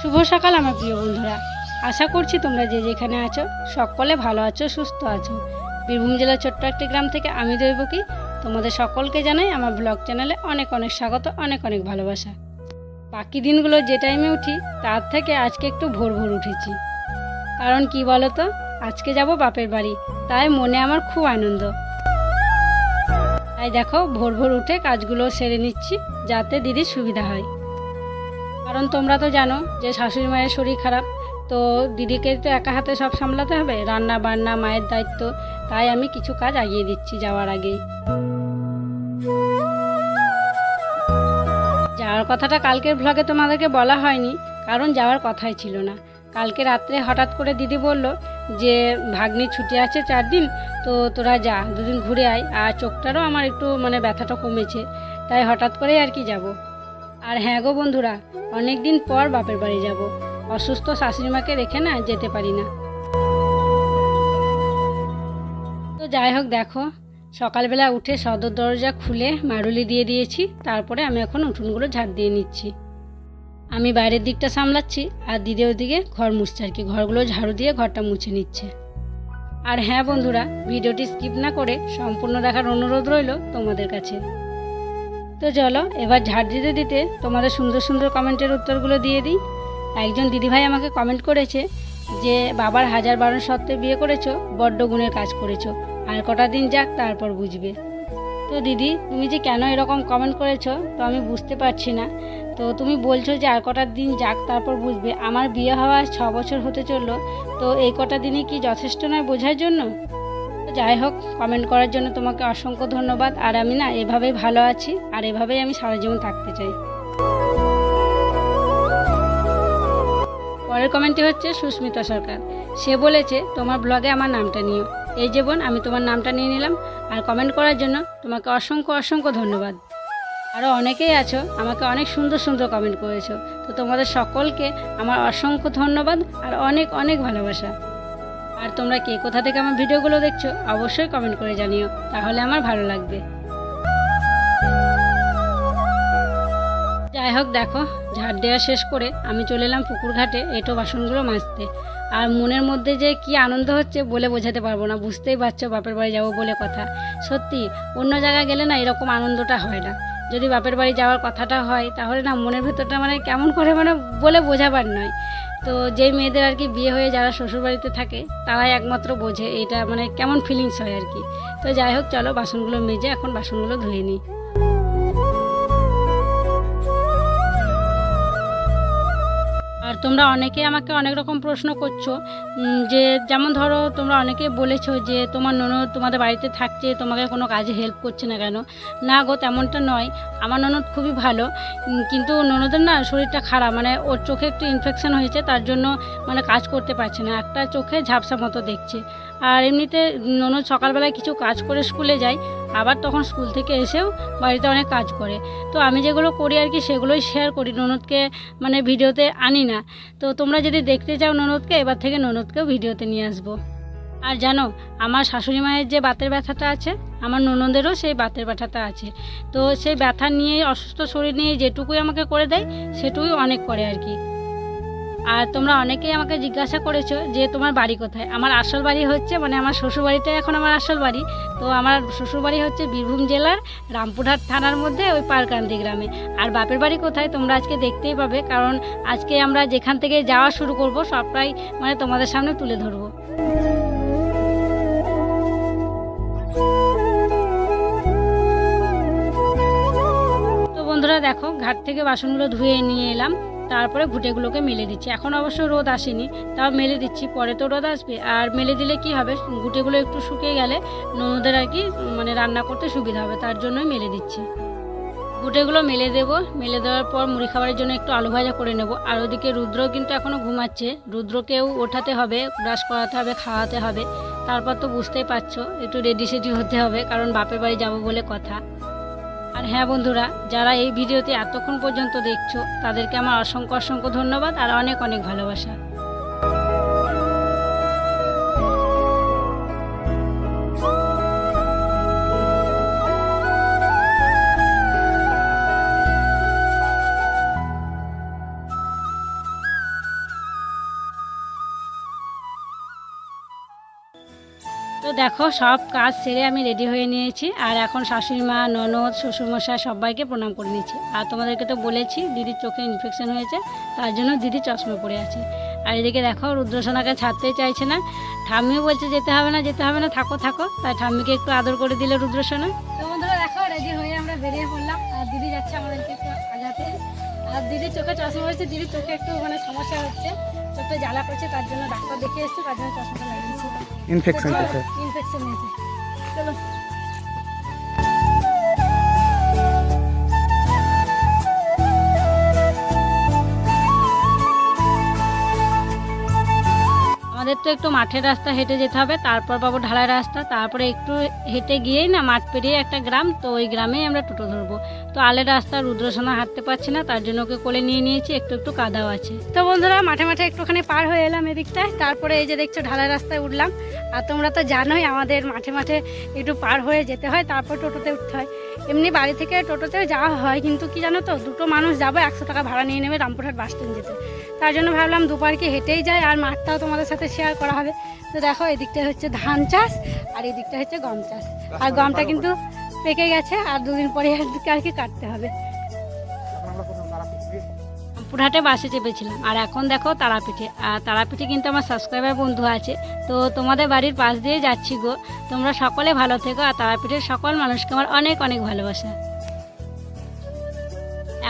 শুভ সকাল আমার প্রিয় বন্ধুরা। আশা করছি তোমরা যে যেখানে আছো, সকলে ভালো আছো, সুস্থ আছো। বীরভূম জেলার ছোট্ট একটি গ্রাম থেকে আমি দৈব কি তোমাদের সকলকে জানাই আমার ব্লগ চ্যানেলে অনেক অনেক স্বাগত, অনেক অনেক ভালোবাসা। বাকি দিনগুলো যে টাইমে উঠি, তার থেকে আজকে একটু ভোর ভোর উঠেছি। কারণ কি বলো তো আজকে যাব বাপের বাড়ি, তাই মনে আমার খুব আনন্দ। তাই দেখো, ভোর ভোর উঠে কাজগুলো সেরে নিচ্ছি, যাতে দিদির সুবিধা হয়। কারণ তোমরা তো জানো যে শাশুড়ি মায়ের শরীর খারাপ, তো দিদিকে তো একা হাতে সব সামলাতে হবে, রান্না বান্না, মায়ের দায়িত্ব, তাই আমি কিছু কাজ আগিয়ে দিচ্ছি যাওয়ার আগেই। যাওয়ার কথাটা কালকের ব্লগে তোমাদেরকে বলা হয়নি, কারণ যাওয়ার কথাই ছিল না। কালকে রাত্রে হঠাৎ করে দিদি বলল যে, ভাগ্নি ছুটি আছে চার দিন, তো তোরা যা, দুদিন ঘুরে আয়। আর চোখটারও আমার একটু মানে ব্যথাটা কমেছে, তাই হঠাৎ করেই আর কি যাব। আর হ্যাঁ গো বন্ধুরা অনেক দিন পর বাপের বাড়ি যাব। অসুস্থ শাশুড়িমাকে রেখে না যেতে পারি না। তো যাই হোক দেখো, সকালবেলা উঠে সদর দরজা খুলে মারুলি দিয়ে দিয়েছি, তারপরে আমি এখন উঠোনগুলো ঝাড় দিয়ে নিচ্ছি। আমি বাইরের দিকটা সামলাচ্ছি, আর দিদি ওদিকে ঘর মুছছে আর কি, ঘরগুলো ঝাড়ু দিয়ে ঘরটা মুছে নিচ্ছে। আর হ্যাঁ বন্ধুরা, ভিডিওটি স্কিপ না করে সম্পূর্ণ দেখার অনুরোধ রইল তোমাদের কাছে। তো চলো, এবার ঝাড় দিতে দিতে তোমাদের সুন্দর সুন্দর কমেন্টের উত্তরগুলো দিয়ে দিই। একজন দিদিভাই আমাকে কমেন্ট করেছে যে, বাবার হাজার বারণ সত্ত্বে বিয়ে করেছ, বড্ড গুণের কাজ করেছ। আর কটা দিন যাক, তারপর বুঝবে। তো দিদি, তুমি যে কেন এরকম কমেন্ট করেছ, তো আমি বুঝতে পারছি না। তো তুমি বলছো যে, আর কটা দিন যাক, তারপর বুঝবে। আমার বিয়ে হওয়া ছ বছর হতে চলল, তো এই কটা দিনে কি যথেষ্ট নয় বোঝার জন্য? যাই হোক কমেন্ট করার জন্য তোমাকে অসংখ্য ধন্যবাদ। আর আমি না এভাবেই ভালো আছি, আর এভাবেই আমি সারা জীবন থাকতে চাই। পরের কমেন্টটি হচ্ছে সুস্মিতা সরকার। সে বলেছে, তোমার ব্লগে আমার নামটা নিও। এই যে বোন, আমি তোমার নামটা নিয়ে নিলাম। আর কমেন্ট করার জন্য তোমাকে অসংখ্য অসংখ্য ধন্যবাদ। আরও অনেকেই আছো, আমাকে অনেক সুন্দর সুন্দর কমেন্ট করেছ। তো তোমাদের সকলকে আমার অসংখ্য ধন্যবাদ আর অনেক অনেক ভালোবাসা। আর তোমরা কে কোথা থেকে আমার ভিডিওগুলো দেখছ, অবশ্যই কমেন্ট করে জানিও, তাহলে আমার ভালো লাগবে। যাই হোক, দেখো, ঝাড় দেওয়া শেষ করে আমি চলে এলাম পুকুর ঘাটে এঁটো বাসনগুলো মাজতে। আর মনের মধ্যে যে কি আনন্দ হচ্ছে বলে বোঝাতে পারব না, বুঝতেই পারছ বাপের বাড়ি যাব বলে কথা। সত্যি, অন্য জায়গায় গেলে না এরকম আনন্দটা হয় না। যদি বাপের বাড়ি যাওয়ার কথাটা হয়, তাহলে না মনের ভেতরটা মানে কেমন করে মানে বলে বোঝাবার নয়। তো যেই মেয়েদের আর কি বিয়ে হয়ে যারা শ্বশুরবাড়িতে থাকে, তারাই একমাত্র বোঝে, এটা মানে কেমন ফিলিংস হয় আর কি। তো যাই হোক, চলো বাসনগুলো মেজে এখন বাসনগুলো ধুয়ে নিই। আর তোমরা অনেকে আমাকে অনেক রকম প্রশ্ন করছ যে যেমন ধরো তোমরা অনেকে বলেছ যে তোমার ননদ তোমাদের বাড়িতে থাকছে, তোমাকে কোনো কাজে হেল্প করছে না কেন? না গো, তেমনটা নয়। আমার ননদ খুবই ভালো কিন্তু ননদের না শরীরটা খারাপ মানে ওর চোখে একটু ইনফেকশান হয়েছে, তার জন্য মানে কাজ করতে পারছে না। একটা চোখে ঝাপসা মতো দেখছে। আর এমনিতে ননদ সকালবেলায় কিছু কাজ করে স্কুলে যায় আবার তখন স্কুল থেকে এসেও বাড়িতে অনেক কাজ করে। তো আমি যেগুলো করি আর কি সেগুলোই শেয়ার করি। ননদকে মানে ভিডিওতে আনি না। তো তোমরা যদি দেখতে চাও ননদকে, এবার থেকে ননদকেও ভিডিওতে নিয়ে আসব। আর জানো, আমার শাশুড়ি মায়ের যে বাতের ব্যথাটা আছে, আমার ননদেরও সেই বাতের ব্যথাটা আছে। তো সেই ব্যথা নিয়ে, অসুস্থ শরীর নিয়ে যেটুকুই আমাকে করে দেয়, সেটুকুই অনেক করে আর কি। আর তোমরা অনেকেই আমাকে জিজ্ঞাসা করেছ যে তোমার বাড়ি কোথায়? আমার আসল বাড়ি হচ্ছে মানে আমার শ্বশুর বাড়িটাই এখন আমার আসল বাড়ি। তো আমার শ্বশুর বাড়ি হচ্ছে বীরভূম জেলার রামপুরহাট থানার মধ্যে ওই পারকান্দি গ্রামে। আর বাপের বাড়ি কোথায় তোমরা আজকে দেখতেই পাবে, কারণ আজকে আমরা যেখান থেকে যাওয়া শুরু করব সবটাই মানে তোমাদের সামনে তুলে ধরবো। বন্ধুরা দেখো, ঘাট থেকে বাসনগুলো ধুয়ে নিয়ে এলাম। তারপরে ঘুটেগুলোকে মেলে দিচ্ছি। এখন অবশ্য রোদ আসেনি, তাও মেলে দিচ্ছি। পরে তো রোদ আসবে। আর মেলে দিলে কি হবে? ঘুটেগুলো একটু শুকিয়ে গেলে ননদের আর কি মানে রান্না করতে সুবিধা হবে, তার জন্যই মেলে দিচ্ছি। গুটেগুলো মেলে দেবো। মেলে দেওয়ার পর মুড়ি খাবারের জন্য একটু আলু ভাজা করে নেব। আর ওদিকে রুদ্র কিন্তু এখনও ঘুমাচ্ছে। রুদ্রকেও ওঠাতে হবে, ব্রাশ করাতে হবে, খাওয়াতে হবে। তারপর তো বুঝতেই পারছ, একটু রেডি সেডি হতে হবে, কারণ বাপের বাড়ি যাব বলে কথা। আর হ্যাঁ বন্ধুরা, যারা এই ভিডিওতে এতক্ষণ পর্যন্ত দেখছ, তাদেরকে আমার অসংখ্য অসংখ্য ধন্যবাদ আর অনেক অনেক ভালোবাসা। দেখো, সব কাজ সেরে আমি রেডি হয়ে নিয়েছি। আর এখন শাশুড়ি মা ননদ, শ্বশুরমশাই সবাইকে প্রণাম করে নিয়েছি আর তোমাদেরকে তো বলেছি, দিদির চোখে ইনফেকশন হয়েছে, তার জন্য দিদি চশমা পরে আছে। আর এদিকে দেখো, রুদ্রসোনাকে ছাড়তেই চাইছে না। ঠাম্মিও বলছে, যেতে হবে না, যেতে হবে না, থাকো থাকো। তাই ঠাম্মিকে একটু আদর করে দিলে রুদ্রসোনা। তো বন্ধুরা দেখো রেডি হয়ে আমরা বেরিয়ে পড়লাম। আর দিদি যাচ্ছে আমাদেরকে একটু আগাতে। আর দিদির চোখে চশমা হয়েছে দিদির চোখে একটু মানে সমস্যা হচ্ছে। চোখে জ্বালা করছে, তার জন্য ডাক্তার দেখে এসছে, তার জন্য চশমাটা ইনফেকশন হয়েছে ইনফেকশন হয়েছে। চলো। তো একটু মাঠের রাস্তা হেঁটে যেতে হবে, তারপর পাবো ঢালাই রাস্তা। তারপরে একটু হেঁটে গিয়েই না মাঠ পেরিয়ে একটা গ্রাম, তো ওই গ্রামেই আমরা টোটো ধরবো। তো আলের রাস্তা রুদ্রসোনা হাঁটতে পারছি না, তার জন্য ওকে কোলে নিয়ে নিয়েছি, একটু একটু কাদাও আছে। তো বন্ধুরা, মাঠে মাঠে একটুখানি পার হয়ে এলাম এদিকটায়, তারপরে এই যে দেখছ ঢালাই রাস্তায় উঠলাম। আর তোমরা তো জানোই আমাদের মাঠে মাঠে একটু পার হয়ে যেতে হয়, তারপর টোটোতে উঠতে হয়। এমনি বাড়ি থেকে টোটোতেও যাওয়া হয়, কিন্তু কি জানো তো, দুটো মানুষ যাব, একশো টাকা ভাড়া নিয়ে নেবে রামপুরহাট বাস স্ট্যান্ড যেতে। তার জন্য ভাবলাম দুপারকে হেঁটেই যায় আর মাঠটাও তোমাদের সাথে শেয়ার করা হবে। তো দেখো এদিকটা হচ্ছে ধান চাষ আর এদিকটা হচ্ছে গম চাষ। আর গমটা কিন্তু পেকে গেছে আর দুদিন পরে আর কি কাটতে হবে। রামপুরহাটে বাসে চেপেছিলাম আর এখন দেখো তারাপীঠে। আর তারাপীঠে কিন্তু আমার সাবস্ক্রাইবার বন্ধু আছে তো তোমাদের বাড়ির পাশ দিয়ে যাচ্ছি গো। তোমরা সকলে ভালো থেকো আর তারাপীঠের সকল মানুষকে আমার অনেক অনেক ভালোবাসা।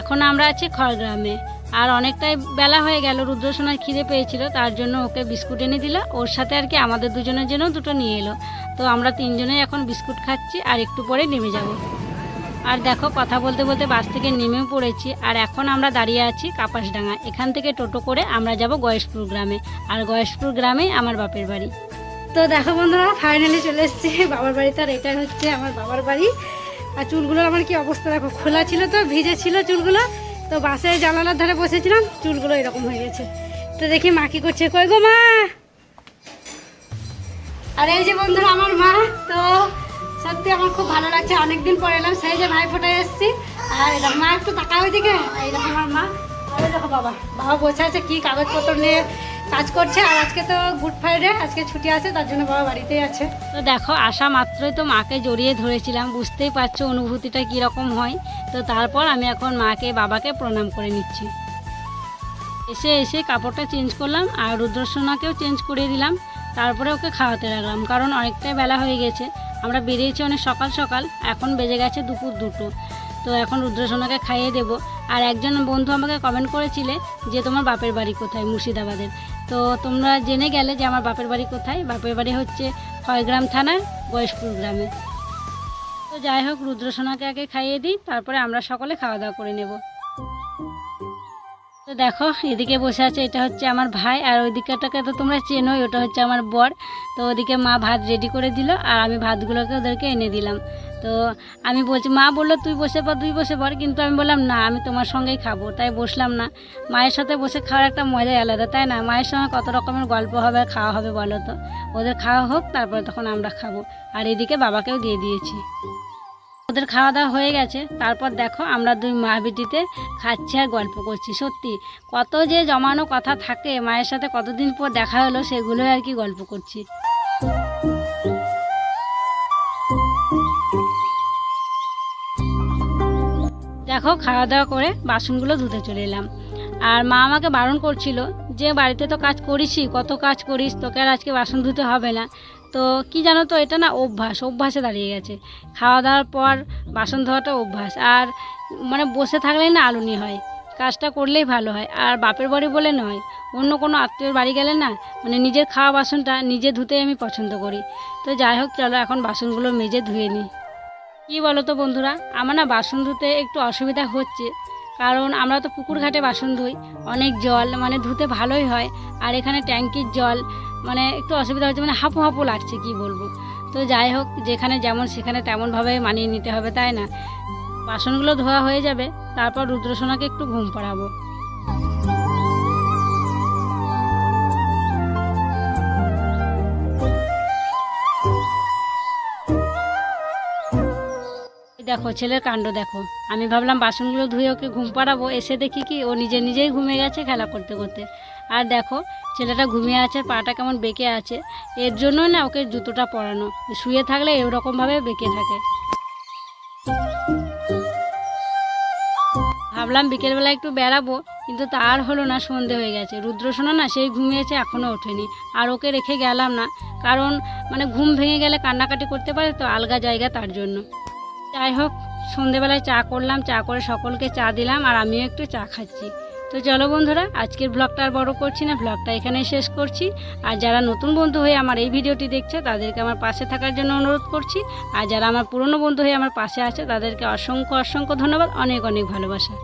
এখন আমরা আছি খড়গ্রামে। আর অনেকটাই বেলা হয়ে গেল, রুদ্রসোনার খিদে পেয়েছিল, তার জন্য ওকে বিস্কুট এনে দিল। ওর সাথে আর কি আমাদের দুজনের জন্য দুটো নিয়ে এলো। তো আমরা তিনজনেই এখন বিস্কুট খাচ্ছি আর একটু পরে নেমে যাব। আর দেখো, কথা বলতে বলতে বাস থেকে নেমেও পড়েছি। আর এখন আমরা দাঁড়িয়ে আছি কাপাসডাঙ্গা। এখান থেকে টোটো করে আমরা যাব গয়েশপুর গ্রামে। আর গয়েশপুর গ্রামে আমার বাপের বাড়ি। তো দেখো বন্ধুরা ফাইনালি চলে এসেছি। বাবার বাড়িতে আর এটা হচ্ছে আমার বাবার বাড়ি। আর চুলগুলোর আমার কি অবস্থা? দেখো, খোলা ছিল তো, ভিজে ছিল চুলগুলো। তো বাসে জানালার ধারে বসেছিলাম, চুলগুলো এরকম হয়ে গেছে। তো দেখি মা কি করছে। কই গো মা? আর এই যে বন্ধুরা, আমার মা, তো সত্যি আমার খুব ভালো লাগছে। অনেকদিন পরে এলাম, সেই যে ভাই ফোটায় এসেছি। আর এরকম মা একটু তাকা ওইদিকে এইরকম আমার মা। আর দেখো বাবা বাবা বসে আছে, কি কাগজপত্র নিয়ে কাজ করছে আর আজকে তো গুড ফ্রাইডে, আজকে ছুটি আছে, তার জন্য বাবা বাড়িতেই আছে। তো দেখো আসা মাত্রই তো মাকে জড়িয়ে ধরেছিলাম, বুঝতেই পারছ অনুভূতিটা কীরকম হয়। তো তারপর আমি এখন মাকে, বাবাকে প্রণাম করে নিচ্ছি। এসে এসে কাপড়টা চেঞ্জ করলাম, আর রুদ্রসোনাকেও চেঞ্জ করে দিলাম। তারপরে ওকে খাওয়াতে লাগলাম, কারণ অনেকটাই বেলা হয়ে গেছে। আমরা বেরিয়েছি অনেক সকাল সকাল, এখন বেজে গেছে দুপুর দুটো। তো এখন রুদ্রসোনাকে খাইয়ে দেবো। আর একজন বন্ধু আমাকে কমেন্ট করেছিলে যে তোমার বাপের বাড়ি কোথায়, মুর্শিদাবাদের। তো তোমরা জেনে গেলে যে আমার বাপের বাড়ি কোথায়। বাপের বাড়ি হচ্ছে খয়গ্রাম থানার বয়সপুর গ্রামে। তো যাই হোক, রুদ্রসোনাকে আগে খাইয়ে দিই, তারপরে আমরা সকলে খাওয়া দাওয়া করে নেব। তো দেখো, এদিকে বসে আছে, এটা হচ্ছে আমার ভাই, আর ওই দিকটাকে তো তোমরা চেনোই, ওটা হচ্ছে আমার বর। তো ওদিকে মা ভাত রেডি করে দিল, আর আমি ভাতগুলোকে ওদেরকে এনে দিলাম। তো আমি বলছি, মা বলল তুই বসে পর, তুই বসে পর। কিন্তু আমি বললাম, না, আমি তোমার সঙ্গেই খাব। তাই বসলাম না। মায়ের সাথে বসে খাওয়ার একটা মজাই আলাদা, তাই না? মায়ের সঙ্গে কত রকমের গল্প হবে খাওয়া হবে বলো তো? ওদের খাওয়া হোক, তারপরে তখন আমরা খাব। আর এদিকে বাবাকেও দিয়ে দিয়েছি। ওদের খাওয়া দাওয়া হয়ে গেছে। তারপর দেখো আমরা দুই মা বিটিতে খাচ্ছি আর গল্প করছি। সত্যি, কত যে জমানো কথা থাকে, মায়ের সাথে কতদিন পর দেখা হলো সেগুলোই আর কি গল্প করছি। দেখো খাওয়া দাওয়া করে বাসনগুলো ধুতে চলে এলাম। আর মা আমাকে বারণ করছিল যে, বাড়িতে তো কাজ করিসই, কত কাজ করিস? তোকে আর আজকে বাসন ধুতে হবে না। তো কি জানো তো, এটা না অভ্যাস, অভ্যাসে দাঁড়িয়ে গেছে। খাওয়া দাওয়ার পর বাসন ধোয়াটা অভ্যাস। আর মানে বসে থাকলেই না আলুনি হয়। কাজটা করলেই ভালো হয়। আর বাপের বাড়ি বলে নয়, অন্য কোনো আত্মীয়র বাড়ি গেলে না মানে নিজের খাওয়া বাসনটা নিজে ধুতেই আমি পছন্দ করি। তো যাই হোক, চলো এখন বাসনগুলো মেজে ধুয়ে নিই। কী বলো তো বন্ধুরা, আমার না বাসন ধুতে একটু অসুবিধা হচ্ছে। কারণ আমরা তো পুকুর ঘাটে বাসন ধুই। অনেক জল মানে ধুতে ভালোই হয়। আর এখানে ট্যাঙ্কির জল মানে একটু অসুবিধা হচ্ছে মানে হাঁপু হাঁপু লাগছে, কি বলব? তো যাই হোক, যেখানে যেমন সেখানে তেমনভাবে মানিয়ে নিতে হবে, তাই না? বাসনগুলো ধোয়া হয়ে যাবে, তারপর রুদ্রসোনাকে একটু ঘুম পাড়াবো। দেখো, ছেলের কাণ্ড দেখো। আমি ভাবলাম বাসনগুলো ধুয়ে ওকে ঘুম পাড়াবো, এসে দেখি কি ও নিজে নিজেই ঘুমে গেছে খেলা করতে করতে। আর দেখো, ছেলেটা ঘুমিয়ে আছে, পাটা কেমন বেঁকে আছে। এর জন্যই না ওকে জুতোটা পরানো। শুয়ে থাকলে এরকমভাবে বেঁকে থাকে। ভাবলাম বিকেলবেলা একটু বেড়াবো, কিন্তু তার হলো না, সন্ধে হয়ে গেছে। রুদ্র রুদ্রসোনা না সেই ঘুমিয়েছে এখনও ওঠেনি। আর ওকে রেখে গেলাম না, কারণ মানে ঘুম ভেঙে গেলে কান্নাকাটি করতে পারে, তো আলগা জায়গা তার জন্য। যাই হোক, সন্ধেবেলায় চা করলাম, চা করে সকলকে চা দিলাম, আর আমিও একটু চা খাচ্ছি। তো চলো বন্ধুরা, আজকের ব্লগটা আর বড় করছি না ব্লগটা এখানেই শেষ করছি। আর যারা নতুন বন্ধু হয়ে আমার এই ভিডিওটি দেখছে, তাদেরকে আমার পাশে থাকার জন্য অনুরোধ করছি। আর যারা আমার পুরনো বন্ধু হয়ে আমার পাশে আছে, তাদেরকে অসংখ্য অসংখ্য ধন্যবাদ, অনেক অনেক ভালোবাসা।